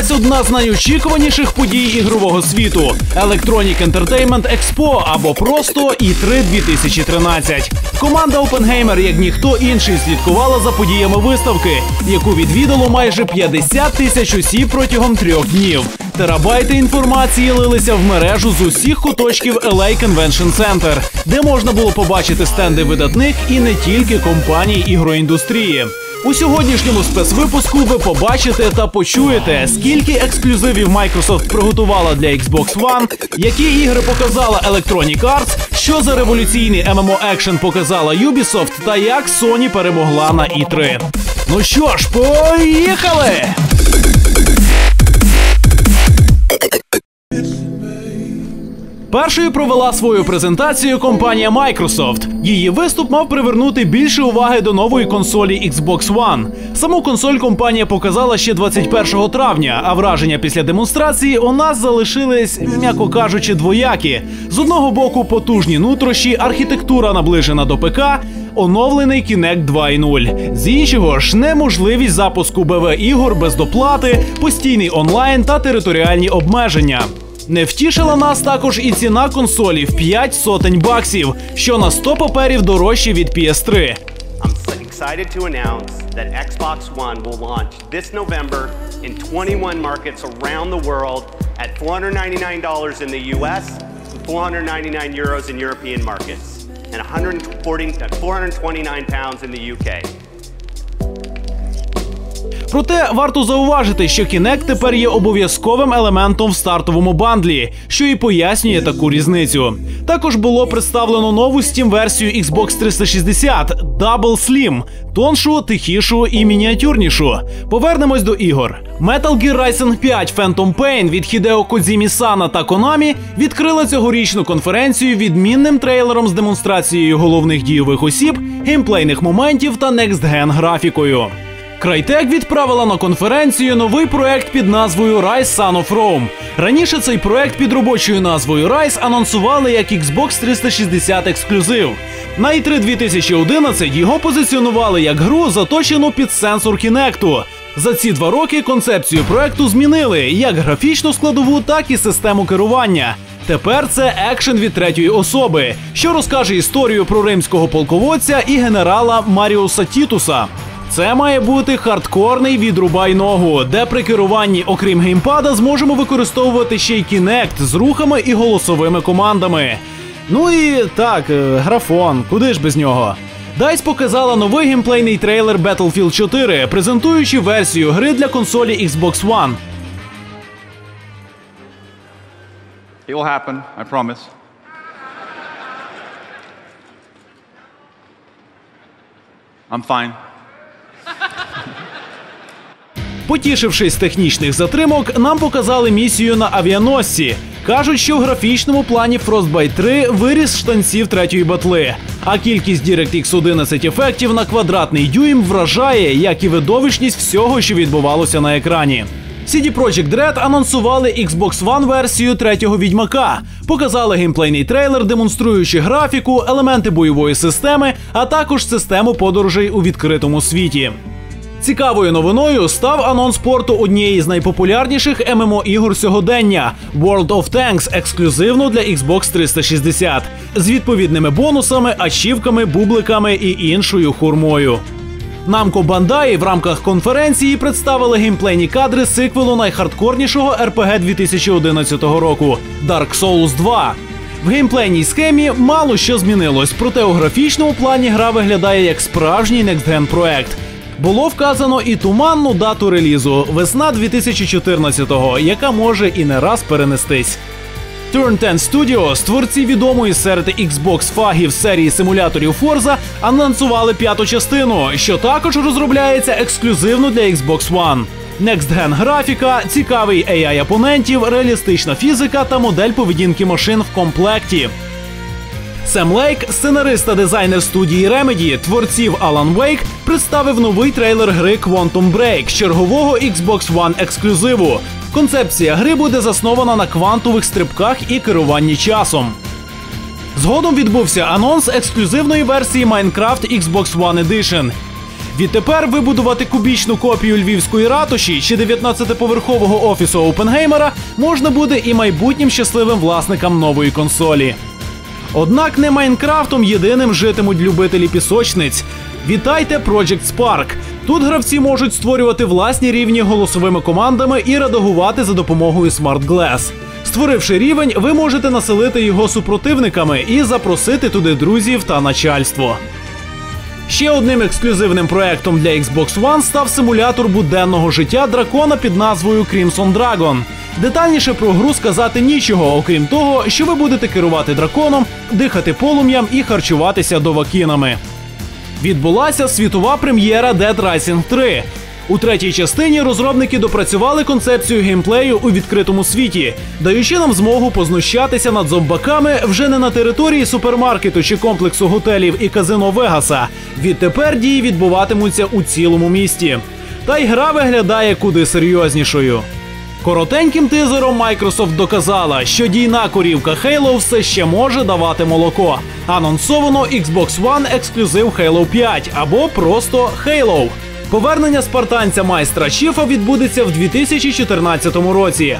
відбулася одна з найочікуваніших подій ігрового світу Electronic Entertainment Expo або просто E3 2013. Команда OpenGamer, як ніхто інший, слідкувала за подіями виставки, яку відвідало майже 50 тисяч осіб протягом трьох днів. Терабайти інформації лилися в мережу з усіх куточків LA Convention Center, де можна було побачити стенди видатних і не тільки компаній ігроіндустрії. У сьогоднішньому спецвипуску ви побачите та почуєте, скільки ексклюзивів Microsoft приготувала для Xbox One, які ігри показала Electronic Arts, що за революційний MMO екшен показала Ubisoft та як Sony перемогла на E3. Ну що ж, поїхали! Першою провела свою презентацію компанія Microsoft. Її виступ мав привернути більше уваги до нової консолі Xbox One. Саму консоль компанія показала ще 21 травня, а враження після демонстрації у нас залишились, м'яко кажучи, двоякі. З одного боку, потужні нутрощі, архітектура наближена до ПК. Оновлений Kinect 2.0. З іншого ж неможливість запуску БВ ігор без доплати, постійний онлайн та територіальні обмеження. Не втішила нас також і ціна консолі в 5 сотень баксів, що на 100 паперів дорожче від PS3. Excited to announce that Xbox One will launch this November in 21 markets around the world at $499 in the US, 499 euros in European markets, and 140, uh, 429 pounds in the UK. Проте варто зауважити, що Kinect тепер є обов'язковим елементом в стартовому бандлі, що і пояснює таку різницю. Також було представлено нову Steam-версію Xbox 360 Double Slim, тоншу, тихішу і мініатюрнішу. Повернемось до ігор. Metal Gear Rising 5 Phantom Pain від Hideo Kojimi Сана та Konami відкрила цьогорічну конференцію відмінним трейлером з демонстрацією головних дійових осіб, геймплейних моментів та next-gen графікою. Крайтек відправила на конференцію новий проект під назвою Rise Son of Rome. Раніше цей проект під робочою назвою Rise анонсували як Xbox 360 ексклюзив. На E3 2011 його позиціонували як гру, заточену під сенсор Kinect. За ці два роки концепцію проекту змінили як графічну складову, так і систему керування. Тепер це екшен від третьої особи, що розкаже історію про римського полководця і генерала Маріуса Тітуса. Це має бути хардкорний відрубай ногу, де при керуванні, окрім геймпада, зможемо використовувати ще й Kinect з рухами і голосовими командами. Ну і так, е, графон, куди ж без нього? DICE показала новий геймплейний трейлер Battlefield 4, презентуючи версію гри для консолі Xbox One. It will happen, I promise. I'm fine. Потішившись з технічних затримок, нам показали місію на авіаносці. Кажуть, що в графічному плані Frostbite 3 виріс штанців третьої батли. А кількість DirectX 11 ефектів на квадратний дюйм вражає, як і видовищність всього, що відбувалося на екрані. CD Projekt Red анонсували Xbox One версію третього відьмака, показали геймплейний трейлер, демонструючи графіку, елементи бойової системи, а також систему подорожей у відкритому світі. Цікавою новиною став анонс порту однієї з найпопулярніших ММО ігор сьогодення World of Tanks ексклюзивно для Xbox 360 з відповідними бонусами, ачівками, бубликами і іншою хурмою. Намко Бандай в рамках конференції представили геймплейні кадри сиквелу найхардкорнішого RPG 2011 року Dark Souls 2. В геймплейній схемі мало що змінилось, проте у графічному плані гра виглядає як справжній некстген проект. Було вказано і туманну дату релізу весна 2014-го, яка може і не раз перенестись. Turn 10 Studios, творці відомої серед Xbox фагів серії симуляторів Forza, анонсували п'яту частину, що також розробляється ексклюзивно для Xbox One. Next Gen графіка, цікавий AI опонентів, реалістична фізика та модель поведінки машин в комплекті. Сем Лейк, сценарист та дизайнер студії Remedy, творців Alan Wake, представив новий трейлер гри Quantum Break, чергового Xbox One ексклюзиву. Концепція гри буде заснована на квантових стрибках і керуванні часом. Згодом відбувся анонс ексклюзивної версії Minecraft Xbox One Edition. Відтепер вибудувати кубічну копію львівської ратуші чи 19-поверхового офісу Опенгеймера можна буде і майбутнім щасливим власникам нової консолі. Однак не Майнкрафтом єдиним житимуть любителі пісочниць. Вітайте Project Spark. Тут гравці можуть створювати власні рівні голосовими командами і редагувати за допомогою Smart Glass. Створивши рівень, ви можете населити його супротивниками і запросити туди друзів та начальство. Ще одним ексклюзивним проектом для Xbox One став симулятор буденного життя дракона під назвою Crimson Dragon. Детальніше про гру сказати нічого, окрім того, що ви будете керувати драконом, дихати полум'ям і харчуватися довакінами. Відбулася світова прем'єра Dead Rising 3. У третій частині розробники допрацювали концепцію геймплею у відкритому світі, даючи нам змогу познущатися над зомбаками вже не на території супермаркету чи комплексу готелів і казино Вегаса. Відтепер дії відбуватимуться у цілому місті. Та й гра виглядає куди серйознішою. Коротеньким тизером Microsoft доказала, що дійна корівка Halo все ще може давати молоко. Анонсовано Xbox One ексклюзив Halo 5 або просто Halo. Повернення спартанця майстра Чіфа відбудеться в 2014 році.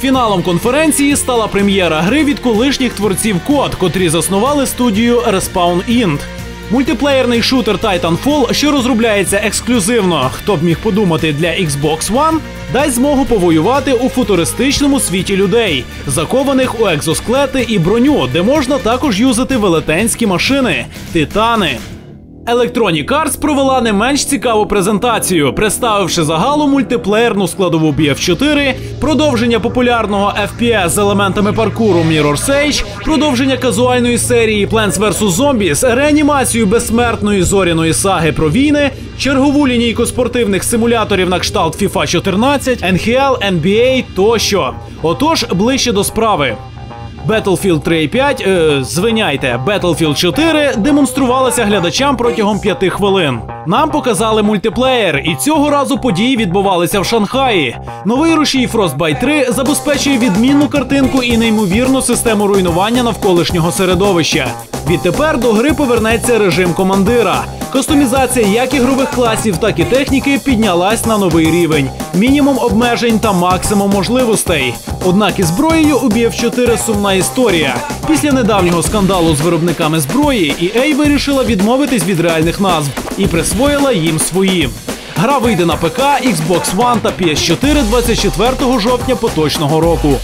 Фіналом конференції стала прем'єра гри від колишніх творців код, котрі заснували студію Respawn Int. Мультиплеєрний шутер Titanfall, що розробляється ексклюзивно, хто б міг подумати для Xbox One, дасть змогу повоювати у футуристичному світі людей, закованих у екзосклети і броню, де можна також юзати велетенські машини, титани. Electronic Arts провела не менш цікаву презентацію, представивши загалу мультиплеєрну складову BF4, продовження популярного FPS з елементами паркуру Mirror's Edge, продовження казуальної серії Plants vs. Zombies, реанімацію безсмертної зоряної саги про війни, чергову лінійку спортивних симуляторів на кшталт FIFA 14, NHL, NBA тощо. Отож, ближче до справи. Battlefield 3.5, е, звиняйте, Battlefield 4 демонструвалася глядачам протягом п'яти хвилин. Нам показали мультиплеєр, і цього разу події відбувалися в Шанхаї. Новий рушій Frostbite 3 забезпечує відмінну картинку і неймовірну систему руйнування навколишнього середовища. Відтепер до гри повернеться режим командира. Кастомізація як ігрових класів, так і техніки піднялась на новий рівень. Мінімум обмежень та максимум можливостей. Однак із зброєю у BF4 сумна історія. Після недавнього скандалу з виробниками зброї EA вирішила відмовитись від реальних назв і присвоїла їм свої. Гра вийде на ПК, Xbox One та PS4 24 жовтня поточного року.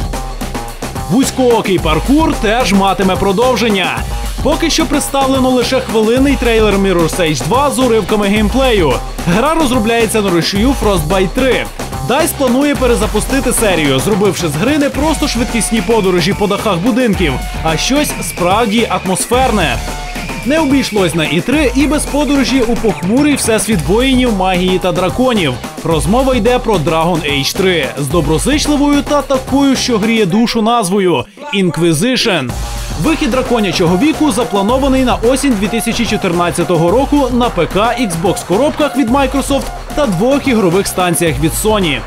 Вузькоокий паркур теж матиме продовження. Поки що представлено лише хвилинний трейлер Mirror's Edge 2 з уривками геймплею. Гра розробляється на рушію Frostbite 3. DICE планує перезапустити серію, зробивши з гри не просто швидкісні подорожі по дахах будинків, а щось справді атмосферне. Не обійшлось на І3 і без подорожі у похмурий всесвіт воїнів, магії та драконів. Розмова йде про Dragon Age 3 з доброзичливою та такою, що гріє душу назвою Inquisition. Вихід драконячого віку запланований на осінь 2014 року на ПК, Xbox коробках від Microsoft та двох ігрових станціях від Sony.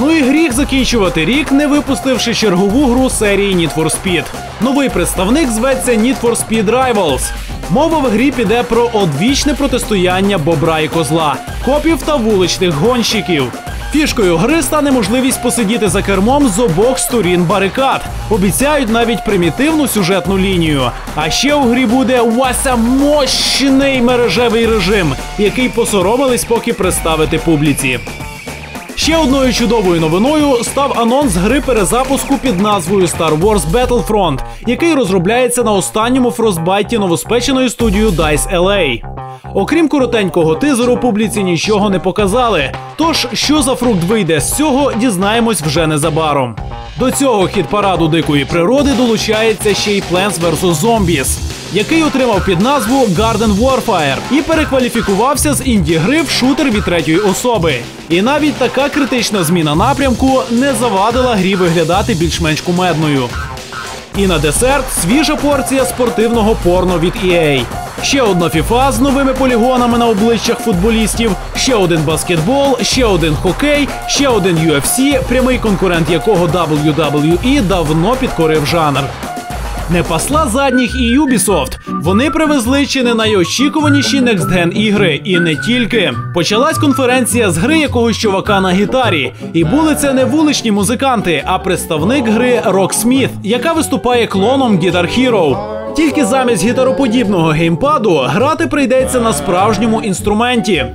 Ну і гріх закінчувати рік, не випустивши чергову гру серії Need for Speed. Новий представник зветься Need for Speed Rivals. Мова в грі піде про одвічне протистояння бобра і козла, копів та вуличних гонщиків. Фішкою гри стане можливість посидіти за кермом з обох сторін барикад. Обіцяють навіть примітивну сюжетну лінію. А ще у грі буде вася мощний мережевий режим, який посоромились поки представити публіці. Ще одною чудовою новиною став анонс гри перезапуску під назвою Star Wars Battlefront, який розробляється на останньому фростбайті новоспеченою студією DICE LA. Окрім коротенького тизеру, публіці нічого не показали. Тож, що за фрукт вийде з цього, дізнаємось вже незабаром. До цього хід параду дикої природи долучається ще й Plants vs. Zombies, який отримав під назву Garden Warfare і перекваліфікувався з інді-гри в шутер від третьої особи. І навіть така критична зміна напрямку не завадила грі виглядати більш-менш кумедною. І на десерт свіжа порція спортивного порно від EA. Ще одна FIFA з новими полігонами на обличчях футболістів, ще один баскетбол, ще один хокей, ще один UFC, прямий конкурент якого WWE давно підкорив жанр. Не пасла задніх і Ubisoft. Вони привезли чи не найочікуваніші Gen ігри, і не тільки. Почалась конференція з гри якогось чувака на гітарі. І були це не вуличні музиканти, а представник гри Rocksmith, яка виступає клоном Guitar Hero. Тільки замість гітароподібного геймпаду грати прийдеться на справжньому інструменті.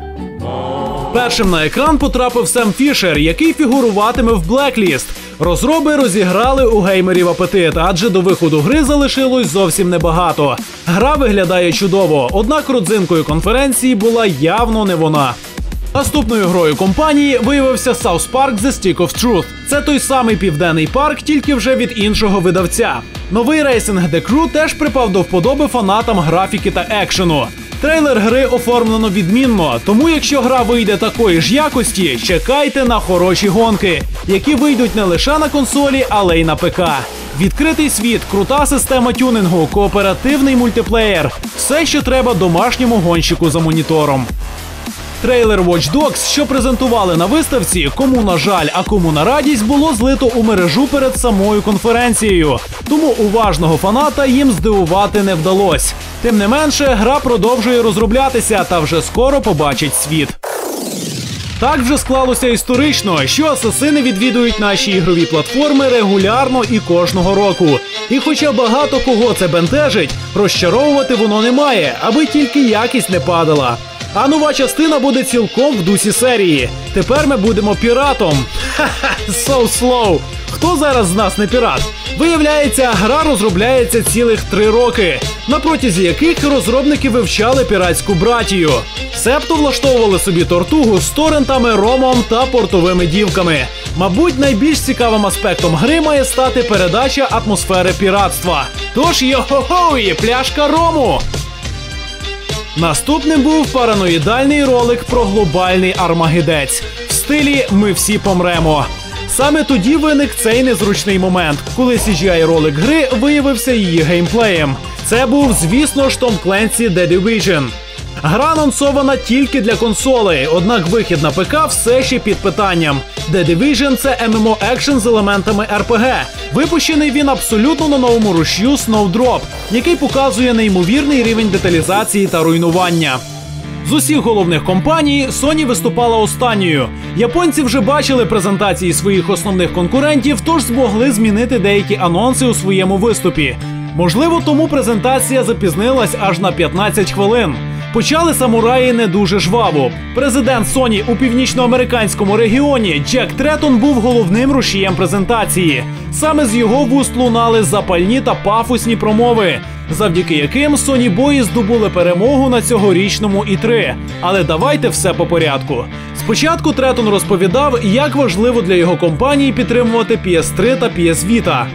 Першим на екран потрапив Сем Фішер, який фігуруватиме в Blacklist. Розроби розіграли у геймерів апетит, адже до виходу гри залишилось зовсім небагато. Гра виглядає чудово, однак родзинкою конференції була явно не вона. Наступною грою компанії виявився South Park The Stick of Truth. Це той самий південний парк, тільки вже від іншого видавця. Новий рейсинг The Crew теж припав до вподоби фанатам графіки та екшену. Трейлер гри оформлено відмінно, тому якщо гра вийде такої ж якості, чекайте на хороші гонки, які вийдуть не лише на консолі, але й на ПК. Відкритий світ, крута система тюнингу, кооперативний мультиплеєр все, що треба домашньому гонщику за монітором. Трейлер Watch Dogs, що презентували на виставці, кому на жаль, а кому на радість, було злито у мережу перед самою конференцією. Тому уважного фаната їм здивувати не вдалось. Тим не менше, гра продовжує розроблятися та вже скоро побачить світ. Так вже склалося історично, що асасини відвідують наші ігрові платформи регулярно і кожного року. І хоча багато кого це бентежить, розчаровувати воно не має, аби тільки якість не падала. А нова частина буде цілком в дусі серії. Тепер ми будемо піратом. Ха-ха, so slow. Хто зараз з нас не пірат? Виявляється, гра розробляється цілих три роки, на протязі яких розробники вивчали піратську братію. Себто влаштовували собі тортугу з торрентами, ромом та портовими дівками. Мабуть, найбільш цікавим аспектом гри має стати передача атмосфери піратства. Тож йо-хо-хо, пляшка рому! Наступним був параноїдальний ролик про глобальний армагедець в стилі Ми всі помремо. Саме тоді виник цей незручний момент, коли CGI ролик гри виявився її геймплеєм. Це був, звісно ж, Том Кленсі The Division. Гра анонсована тільки для консолей, однак вихід на ПК все ще під питанням. The Division – це MMO екшен з елементами RPG. Випущений він абсолютно на новому рушію Snowdrop, який показує неймовірний рівень деталізації та руйнування. З усіх головних компаній Sony виступала останньою. Японці вже бачили презентації своїх основних конкурентів, тож змогли змінити деякі анонси у своєму виступі. Можливо, тому презентація запізнилась аж на 15 хвилин. Почали самураї не дуже жваво. Президент Sony у північноамериканському регіоні Джек Третон був головним рушієм презентації. Саме з його вуст лунали запальні та пафосні промови, завдяки яким Sony бої здобули перемогу на цьогорічному І3. Але давайте все по порядку. Спочатку Третон розповідав, як важливо для його компанії підтримувати PS3 та PS Vita.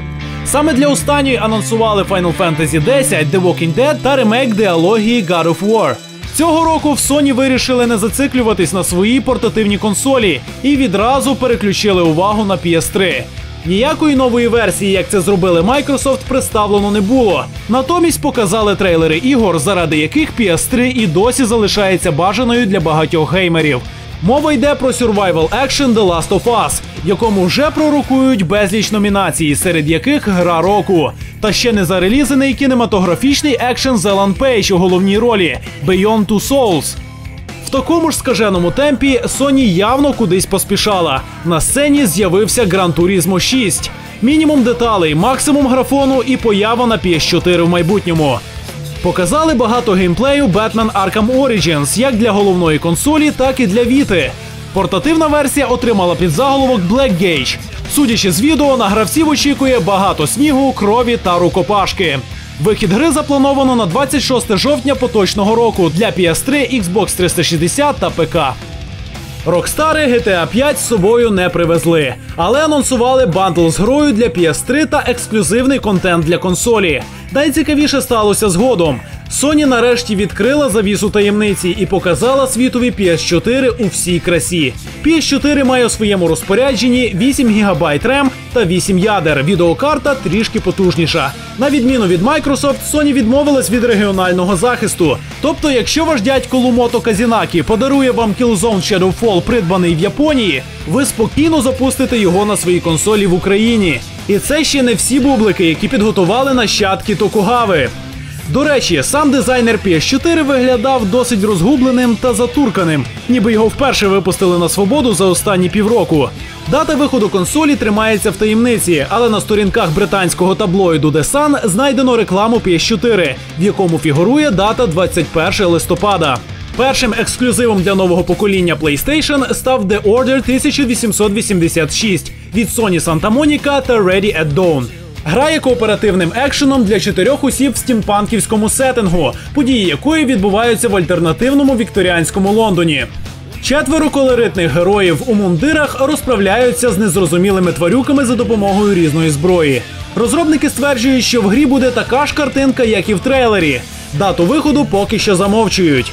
Саме для останньої анонсували Final Fantasy X, The Walking Dead та ремейк діалогії God of War. Цього року в Sony вирішили не зациклюватись на своїй портативній консолі і відразу переключили увагу на PS3. Ніякої нової версії, як це зробили Microsoft, представлено не було. Натомість показали трейлери ігор, заради яких PS3 і досі залишається бажаною для багатьох геймерів. Мова йде про survival action The Last of Us, якому вже пророкують безліч номінацій, серед яких гра року. Та ще не зарелізаний кінематографічний екшен з Елан Пейдж у головній ролі Beyond Two Souls. В такому ж скаженому темпі Sony явно кудись поспішала. На сцені з'явився Gran Turismo 6. Мінімум деталей, максимум графону і поява на PS4 в майбутньому. Показали багато геймплею Batman Arkham Origins як для головної консолі, так і для Віти. Портативна версія отримала підзаголовок Black Gage. Судячи з відео, на гравців очікує багато снігу, крові та рукопашки. Вихід гри заплановано на 26 жовтня поточного року для PS3, Xbox 360 та ПК. Рокстари GTA 5 з собою не привезли, але анонсували бандл з грою для PS3 та ексклюзивний контент для консолі. Найцікавіше сталося згодом. Sony нарешті відкрила завісу таємниці і показала світові PS4 у всій красі. PS4 має у своєму розпорядженні 8 ГБ RAM та 8 ядер. Відеокарта трішки потужніша. На відміну від Microsoft, Sony відмовилась від регіонального захисту. Тобто, якщо ваш дядько Лумото Казінакі подарує вам Killzone Shadowfall, придбаний в Японії, ви спокійно запустите його на своїй консолі в Україні. І це ще не всі бублики, які підготували нащадки Токугави. До речі, сам дизайнер PS4 виглядав досить розгубленим та затурканим, ніби його вперше випустили на свободу за останні півроку. Дата виходу консолі тримається в таємниці, але на сторінках британського таблоїду The Sun знайдено рекламу PS4, в якому фігурує дата 21 листопада. Першим ексклюзивом для нового покоління PlayStation став The Order 1886 від Sony Santa Monica та Ready at Dawn. Грає кооперативним екшеном для чотирьох осіб в стімпанківському сеттингу, події якої відбуваються в альтернативному вікторіанському Лондоні. Четверо колоритних героїв у мундирах розправляються з незрозумілими тварюками за допомогою різної зброї. Розробники стверджують, що в грі буде така ж картинка, як і в трейлері. Дату виходу поки що замовчують.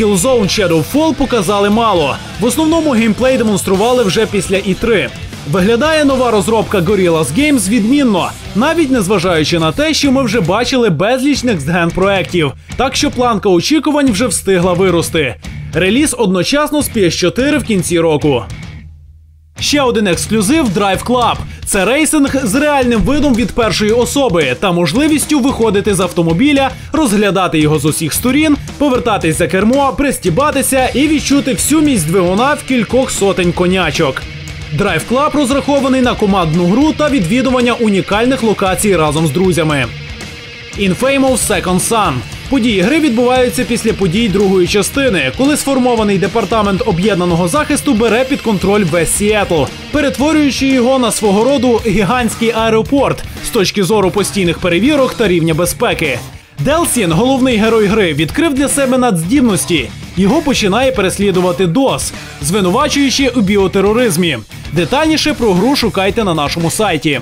Killzone Shadowfall показали мало. В основному геймплей демонстрували вже після І3. Виглядає нова розробка Gorillaz Games відмінно, навіть незважаючи на те, що ми вже бачили безліч next-gen проєктів, так що планка очікувань вже встигла вирости. Реліз одночасно з PS4 в кінці року. Ще один ексклюзив Drive Club. Це рейсинг з реальним видом від першої особи та можливістю виходити з автомобіля, розглядати його з усіх сторін, повертатись за кермо, пристібатися і відчути всю міць двигуна в кількох сотень конячок. Drive Club розрахований на командну гру та відвідування унікальних локацій разом з друзями. Infamous Second Son. Події гри відбуваються після подій другої частини, коли сформований департамент об'єднаного захисту бере під контроль весь Сіетл, перетворюючи його на свого роду гігантський аеропорт з точки зору постійних перевірок та рівня безпеки. Делсін, головний герой гри, відкрив для себе надздібності. Його починає переслідувати DOS, звинувачуючи у біотероризмі. Детальніше про гру шукайте на нашому сайті.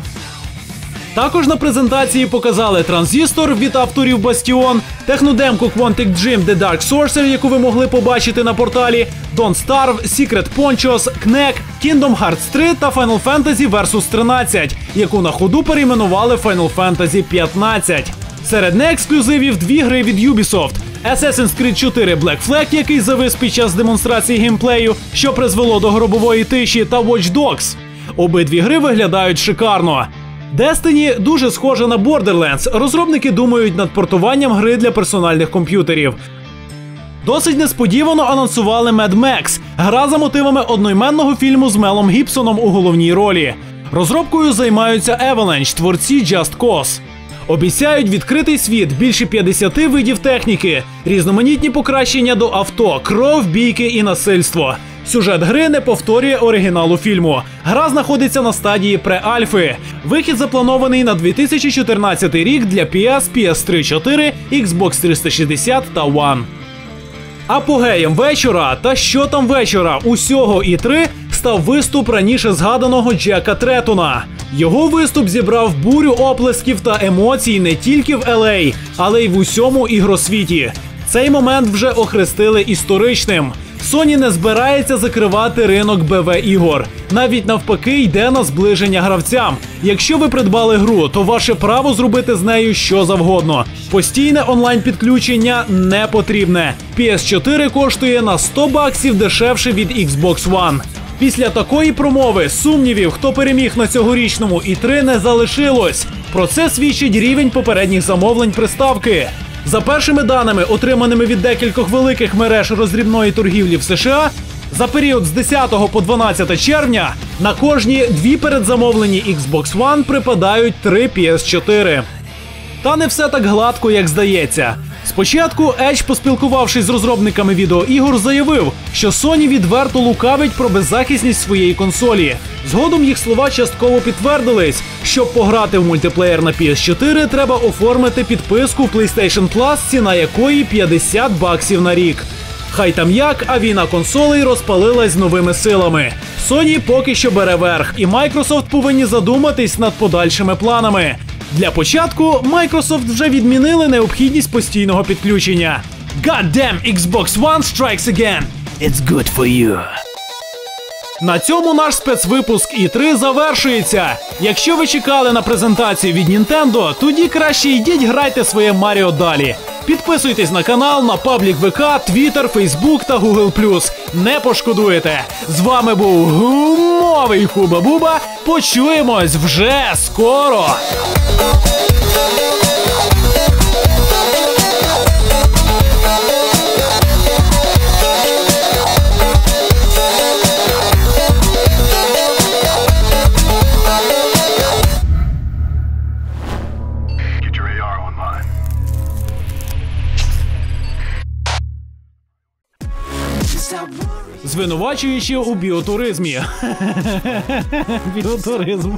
Також на презентації показали транзистор від авторів Бастіон, технодемку Quantic Dream The Dark Sorcerer, яку ви могли побачити на порталі, Don't Starve, Secret Ponchos, Knack, Kingdom Hearts 3 та Final Fantasy Versus 13, яку на ходу перейменували Final Fantasy 15. Серед неексклюзивів дві гри від Ubisoft. Assassin's Creed 4 Black Flag, який завис під час демонстрації геймплею, що призвело до гробової тиші, та Watch Dogs. Обидві гри виглядають шикарно. Destiny дуже схожа на Borderlands. Розробники думають над портуванням гри для персональних комп'ютерів. Досить несподівано анонсували Mad Max, гра за мотивами одноіменного фільму з Мелом Гібсоном у головній ролі. Розробкою займаються Avalanche, творці Just Cause. Обіцяють відкритий світ більше 50 видів техніки, різноманітні покращення до авто, кров, бійки і насильство. Сюжет гри не повторює оригіналу фільму. Гра знаходиться на стадії преальфи. Вихід запланований на 2014 рік для PS, PS3 4, Xbox 360 та One. Апогеєм вечора та що там вечора усього і три став виступ раніше згаданого Джека Третона. Його виступ зібрав бурю оплесків та емоцій не тільки в LA, але й в усьому ігросвіті. Цей момент вже охрестили історичним. Sony не збирається закривати ринок БВ ігор. Навіть навпаки, йде на зближення гравцям. Якщо ви придбали гру, то ваше право зробити з нею що завгодно. Постійне онлайн підключення не потрібне. PS4 коштує на 100 баксів дешевше від Xbox One. Після такої промови сумнівів, хто переміг на цьогорічному і 3 не залишилось. Про це свідчить рівень попередніх замовлень приставки. За першими даними, отриманими від декількох великих мереж роздрібної торгівлі в США, за період з 10 по 12 червня на кожні дві передзамовлені Xbox One припадають три PS4. Та не все так гладко, як здається. Спочатку Edge, поспілкувавшись з розробниками відеоігор, заявив, що Sony відверто лукавить про беззахисність своєї консолі. Згодом їх слова частково підтвердились. Щоб пограти в мультиплеєр на PS4, треба оформити підписку PlayStation Plus, ціна якої 50 баксів на рік. Хай там як, а війна консолей розпалилась новими силами. Sony поки що бере верх, і Microsoft повинні задуматись над подальшими планами. Для початку Microsoft вже відмінили необхідність постійного підключення. God damn Xbox One strikes again! It's good for you. На цьому наш спецвипуск І3 завершується. Якщо ви чекали на презентацію від Nintendo, тоді краще йдіть грайте своє Маріо далі. Підписуйтесь на канал на паблік ВК, Твіттер, Фейсбук та Google+. Не пошкодуєте. З вами був гумовий Хуба Буба. Почуємось вже скоро. Звинувачуючи у біотуризмі. Біотуризм.